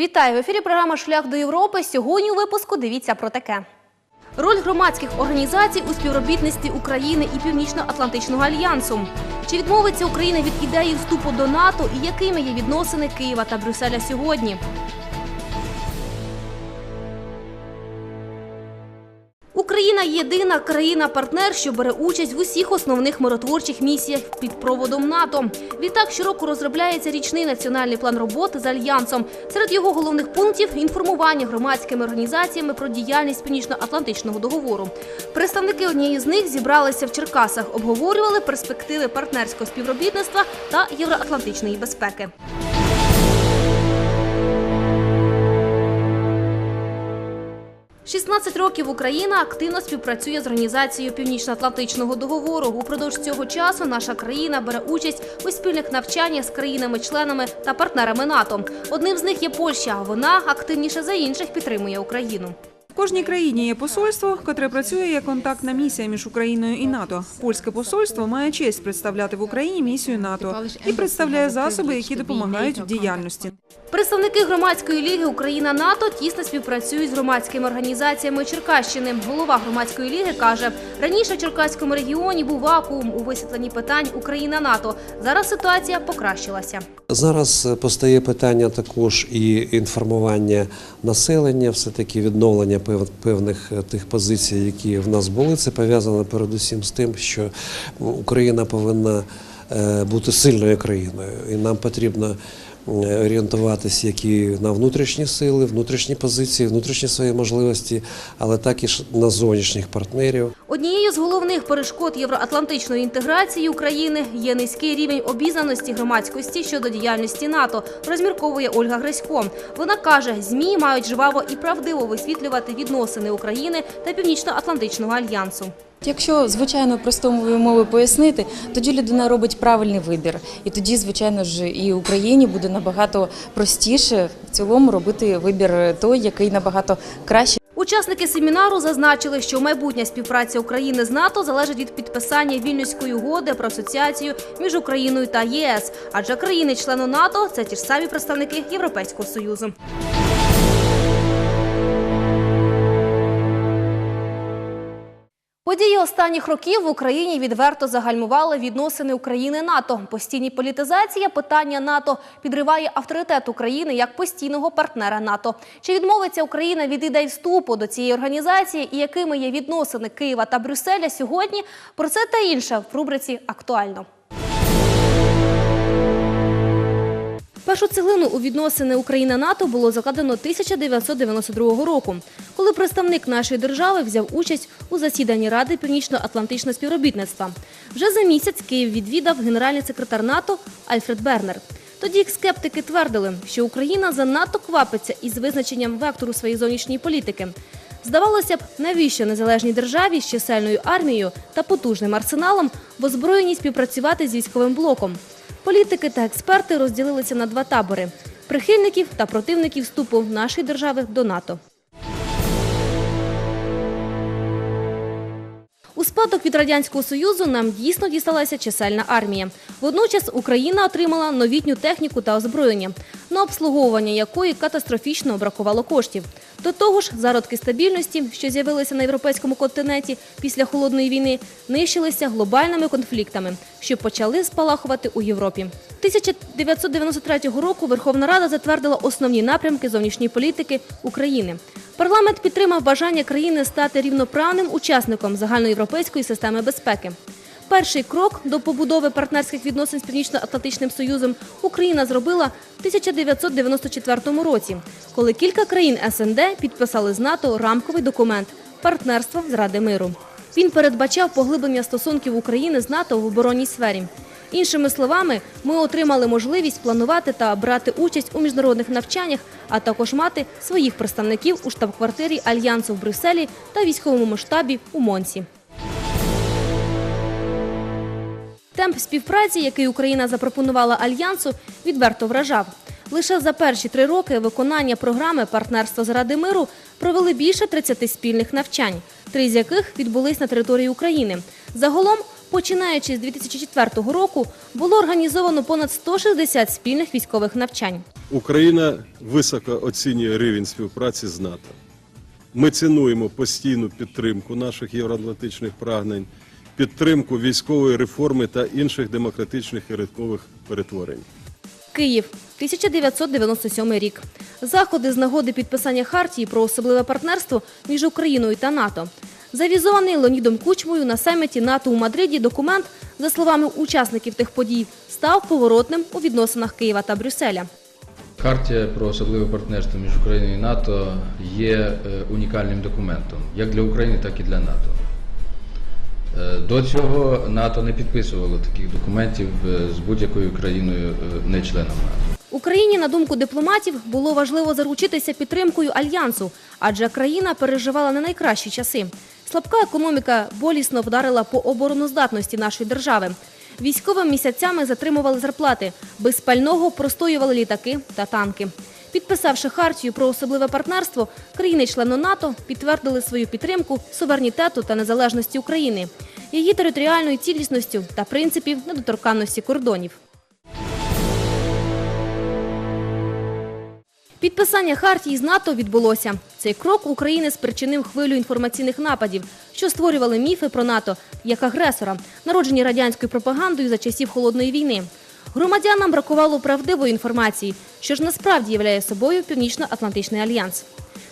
Вітаю в ефірі. Програма Шлях до Європи. Сьогодні у випуску дивіться про таке. Роль громадських організацій у співробітництві України і Північно-Атлантичного альянсу. Чи відмовиться Україна від ідеї вступу до НАТО і якими є відносини Києва та Брюсселя сьогодні? Україна єдина країна-партнер, що бере участь в усіх основних миротворчих місіях під проводом НАТО. Відтак щороку розробляється річний національний план роботи з альянсом. Серед його головних пунктів інформування громадськими організаціями про діяльність Північно-Атлантичного договору. Представники однієї з них зібралися в Черкасах, обговорювали перспективи партнерського співробітництва та євроатлантичної безпеки. – 16 років Україна активно співпрацює з організацією Північно-Атлантичного договору. Упродовж цього часу наша країна бере участь у спільних навчаннях з країнами-членами та партнерами НАТО. Одним з них є Польща. а Вона активніше за інших підтримує Україну. В кожній країні є посольство, котре працює як контактна місія між Україною і НАТО. Польське посольство має честь представляти в Україні місію НАТО і представляє засоби, які допомагають в діяльності. Представники громадської ліги Україна НАТО тісно співпрацюють з громадськими організаціями Черкащини. Голова громадської ліги каже, раніше в Черкаському регіоні був вакуум у висвітленні питань Україна НАТО. Зараз ситуація покращилася. Зараз е, постає питання також і інформування населення, все таки відновлення пев- певних е, тих позицій, які в нас були. Це пов'язано передусім з тим, що Україна повинна е, бути сильною країною, і нам потрібно орієнтуватися як і на внутрішні сили, внутрішні позиції, внутрішні свої можливості, але так і на зовнішніх партнерів. Однією з головних перешкод євроатлантичної інтеграції України є низький рівень обізнаності громадськості щодо діяльності НАТО, розмірковує Ольга Гресько. Вона каже, ЗМІ мають жваво і правдиво висвітлювати відносини України та Північно-Атлантичного альянсу. Якщо звичайно простою мовою пояснити, тоді людина робить правильний вибір, і тоді, звичайно ж, і Україні буде набагато простіше в цілому робити вибір той, який набагато краще. Учасники семінару зазначили, що майбутня співпраця України з НАТО залежить від підписання вільнюської угоди про асоціацію між Україною та ЄС, адже країни-члени НАТО це ті ж самі представники Європейського союзу. Події останніх років в Україні відверто загальмували відносини України НАТО. Постійні політизація питання НАТО підриває авторитет України як постійного партнера НАТО. Чи відмовиться Україна від ідей вступу до цієї організації і якими є відносини Києва та Брюсселя сьогодні? Про це та інше в рубриці Актуально. Першу цеглину у відносини Україна-НАТО було закладено 1992 року, коли представник нашої держави взяв участь у засіданні Ради Північно-Атлантичного співробітництва. Вже за місяць Київ відвідав генеральний секретар НАТО Альфред Бернер. Тоді скептики твердили, що Україна занадто квапиться із визначенням вектору своєї зовнішньої політики. Здавалося б, навіщо незалежній державі з чисельною армією та потужним арсеналом в озброєнні співпрацювати з військовим блоком? Політики та експерти розділилися на два табори прихильників та противників вступу нашої держави до НАТО. Спадок від радянського союзу нам дійсно дісталася чисельна армія. Водночас Україна отримала новітню техніку та озброєння, на обслуговування якої катастрофічно бракувало коштів. До того ж, зародки стабільності, що з'явилися на європейському континенті після холодної війни, нищилися глобальними конфліктами, що почали спалахувати у Європі. 1993 року Верховна Рада затвердила основні напрямки зовнішньої політики України. Парламент підтримав бажання країни стати рівноправним учасником загальноєвропейської системи безпеки. Перший крок до побудови партнерських відносин з Північно-Атлантичним Союзом Україна зробила в 1994 році, коли кілька країн СНД підписали з НАТО рамковий документ партнерство заради миру. Він передбачав поглиблення стосунків України з НАТО в оборонній сфері. Іншими словами, ми отримали можливість планувати та брати участь у міжнародних навчаннях, а також мати своїх представників у штаб-квартирі Альянсу в Брюсселі та військовому штабі у Монсі. Темп співпраці, який Україна запропонувала альянсу, відверто вражав. Лише за перші три роки виконання програми Партнерство заради миру провели більше 30 спільних навчань, три з яких відбулись на території України. Загалом, починаючи з 2004 року, було організовано понад 160 спільних військових навчань. Україна високо оцінює рівень співпраці з НАТО. Ми цінуємо постійну підтримку наших євроатлантичних прагнень, підтримку військової реформи та інших демократичних і ринкових перетворень. Київ, 1997 рік. Заходи з нагоди підписання хартії про особливе партнерство між Україною та НАТО. Завізований Леонідом Кучмою на саміті НАТО у Мадриді документ, за словами учасників тих подій, став поворотним у відносинах Києва та Брюсселя. Хартія про особливе партнерство між Україною і НАТО є е, унікальним документом як для України, так і для НАТО. Е, До цього НАТО не підписувало таких документів е, з будь-якою країною не членом НАТО. Україні, на думку дипломатів, було важливо заручитися підтримкою альянсу, адже країна переживала не найкращі часи. Слабка економіка болісно вдарила по обороноздатності нашої держави. Військовим місяцями затримували зарплати, без пального простоювали літаки та танки. Підписавши хартію про особливе партнерство, країни-члени НАТО підтвердили свою підтримку суверенітету та незалежності України, її територіальною цілісністю та принципів недоторканності кордонів. Підписання хартії з НАТО відбулося. Цей крок України спричинив хвилю інформаційних нападів, що створювали міфи про НАТО як агресора, народжені радянською пропагандою за часів холодної війни. Громадянам бракувало правдивої інформації, що ж насправді являє собою Північно-Атлантичний альянс.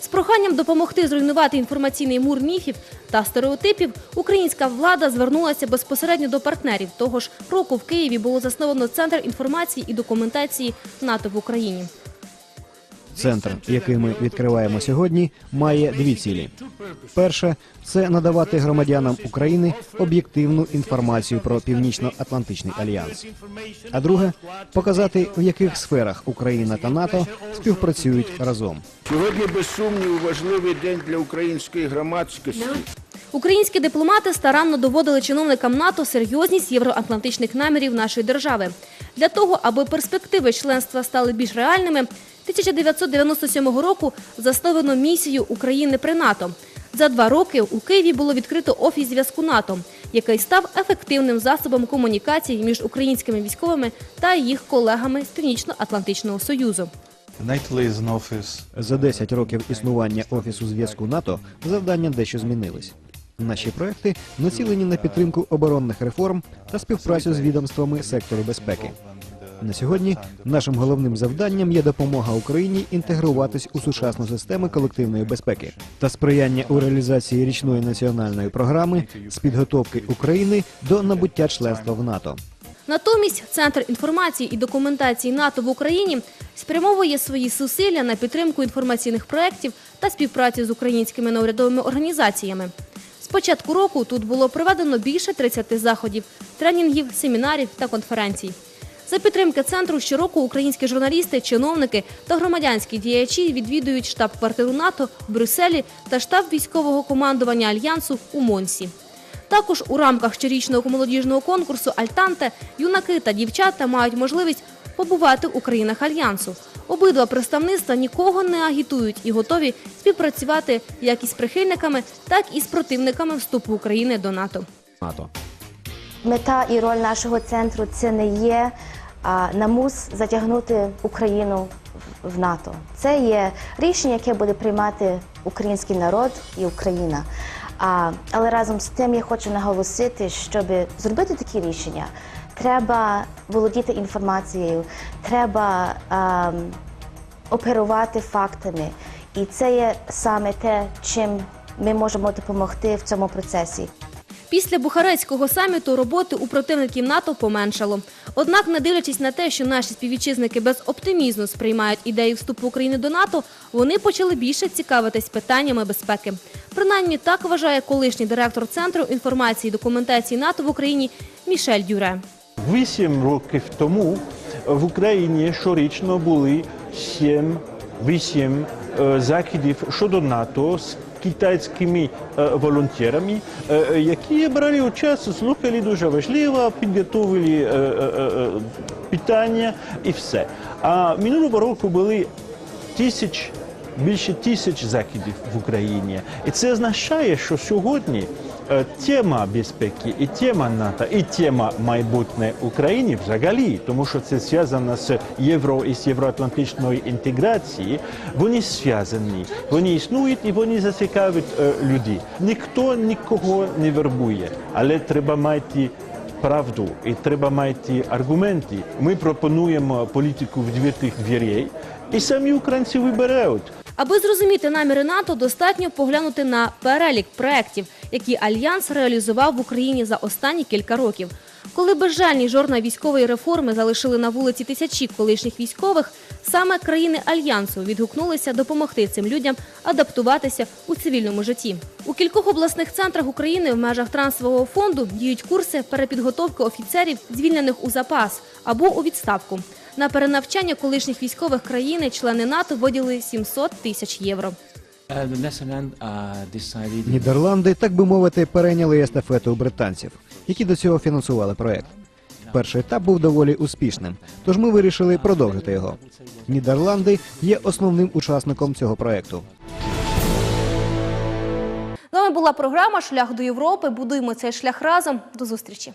З проханням допомогти зруйнувати інформаційний мур міфів та стереотипів, українська влада звернулася безпосередньо до партнерів. Того ж року в Києві було засновано Центр інформації і документації НАТО в Україні. Центр, який ми відкриваємо сьогодні, має дві цілі: перше це надавати громадянам України об'єктивну інформацію про Північно-Атлантичний альянс. А друге показати, в яких сферах Україна та НАТО співпрацюють разом. Сьогодні, без сумніву, важливий день для української громадськості. Українські дипломати старанно доводили чиновникам НАТО серйозність євроатлантичних намірів нашої держави. Для того, аби перспективи членства стали більш реальними, 1997 року засновано місію України при НАТО. За два роки у Києві було відкрито офіс зв'язку НАТО, який став ефективним засобом комунікації між українськими військовими та їх колегами з Північно-Атлантичного Союзу. За 10 років існування офісу зв'язку НАТО завдання дещо змінились. Наші проекти націлені на підтримку оборонних реформ та співпрацю з відомствами сектору безпеки. На сьогодні нашим головним завданням є допомога Україні інтегруватись у сучасну систему колективної безпеки та сприяння у реалізації річної національної програми з підготовки України до набуття членства в НАТО. Натомість Центр інформації і документації НАТО в Україні спрямовує свої зусилля на підтримку інформаційних проєктів та співпраці з українськими неурядовими організаціями. З початку року тут було проведено більше 30 заходів, тренінгів, семінарів та конференцій. За підтримки центру щороку українські журналісти, чиновники та громадянські діячі відвідують штаб-квартиру НАТО в Брюсселі та штаб військового командування Альянсу у Монсі. Також у рамках щорічного молодіжного конкурсу Альтанте юнаки та дівчата мають можливість побувати у країнах альянсу. Обидва представництва нікого не агітують і готові співпрацювати як із прихильниками, так і з противниками вступу України до НАТО. НАТО. Мета і роль нашого центру це не є а, намус затягнути Україну в- НАТО. Це є рішення, яке буде приймати український народ і Україна. А, але разом з тим я хочу наголосити, щоб зробити такі рішення, треба володіти інформацією, треба ам, оперувати фактами. І це є саме те, чим ми можемо допомогти в цьому процесі. Після Бухарецького саміту роботи у противників НАТО поменшало. Однак, не дивлячись на те, що наші співвітчизники без оптимізму сприймають ідею вступу України до НАТО, вони почали більше цікавитись питаннями безпеки. Принаймні так вважає колишній директор Центру інформації і документації НАТО в Україні Мішель Дюре. Вісім років тому в Україні щорічно були сім вісім е, заходів щодо НАТО з китайськими е, волонтерами, е, які брали участь, слухали дуже важливо, підготовили е, е, е, питання і все. А минулого року були тисяч більше тисяч закидів в Україні. І це означає, що сьогодні е, тема безпеки, і тема НАТО, і тема майбутнє України взагалі, тому що це зв'язано з євро і з євроатлантичною інтеграцією, вони зв'язані, вони існують і вони зацікавлять е, людей. Ніхто нікого не вербує, але треба мати правду і треба мати аргументи. Ми пропонуємо політику відвертих дверей, і самі українці вибирають. Аби зрозуміти наміри НАТО, достатньо поглянути на перелік проєктів, які Альянс реалізував в Україні за останні кілька років. Коли безжальні жорна військової реформи залишили на вулиці тисячі колишніх військових, саме країни Альянсу відгукнулися допомогти цим людям адаптуватися у цивільному житті. У кількох обласних центрах України в межах трансового фонду діють курси перепідготовки офіцерів, звільнених у запас або у відставку. На перенавчання колишніх військових країни члени НАТО виділили 700 тисяч євро. Нідерланди, так би мовити, перейняли естафету у британців, які до цього фінансували проект. Перший етап був доволі успішним, тож ми вирішили продовжити його. Нідерланди є основним учасником цього проекту. З вами була програма Шлях до Європи. Будуємо цей шлях разом. До зустрічі.